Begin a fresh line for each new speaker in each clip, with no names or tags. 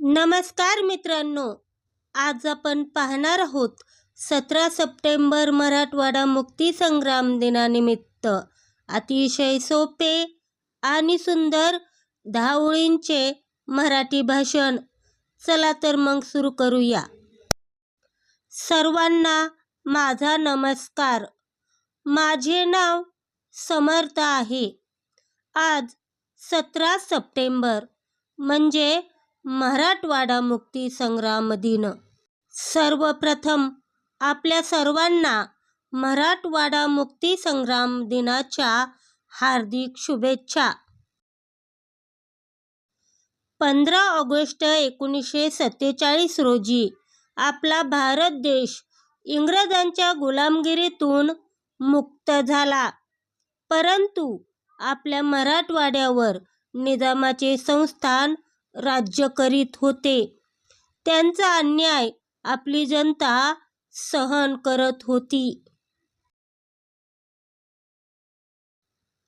नमस्कार मित्रांनो आज आपण पाहणार आहोत सतरा सप्टेंबर मराठवाडा मुक्तीसंग्राम दिनानिमित्त. अतिशय सोपे आणि सुंदर दहा ओळींचे मराठी भाषण. चला तर मग सुरू करूया. सर्वांना माझा नमस्कार. माझे नाव समर्थ आहे. आज सतरा सप्टेंबर म्हणजे मराठवाडा मुक्ती दिन. सर्वप्रथम आपल्या सर्वांना मराठवाडा मुक्ती संग्राम दिनाच्या हार्दिक शुभेच्छा. पंधरा ऑगस्ट एकोणीसशे सत्तेचाळीस रोजी आपला भारत देश इंग्रजांच्या गुलामगिरीतून मुक्त झाला. परंतु आपल्या मराठवाड्यावर निजामाचे संस्थान राज्य करीत होते. त्यांचा अन्याय आपली जनता सहन करत होती.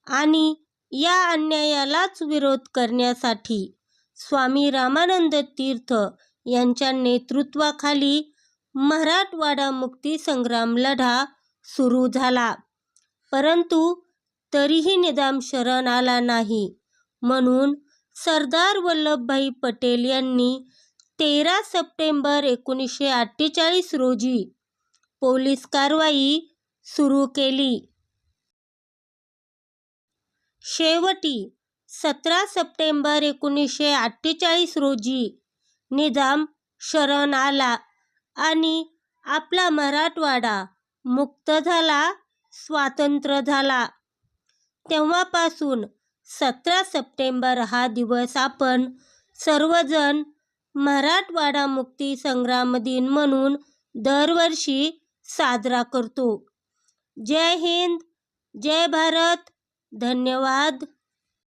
आणि या अन्यायालाच विरोध करण्यासाठी स्वामी रामानंद तीर्थ यांच्या नेतृत्वाखाली मराठवाडा मुक्ती संग्राम लढा सुरू झाला. परंतु तरीही निदाम शरण आला नाही म्हणून सरदार वल्लभभाई पटेल यांनी तेरा सप्टेंबर एकोणीसशे अठ्ठेचाळीस रोजी पोलीस कारवाई सुरू केली. शेवटी सतरा सप्टेंबर एकोणीसशे अठ्ठेचाळीस रोजी निजाम शरण आला आणि आपला मराठवाडा मुक्त झाला स्वातंत्र्य झाला. तेव्हापासून सतरा सप्टेंबर हा दिवस आपण सर्वजण मराठवाडा मुक्ती संग्राम दिन म्हणून दरवर्षी साजरा करतो. जय हिंद जय भारत. धन्यवाद.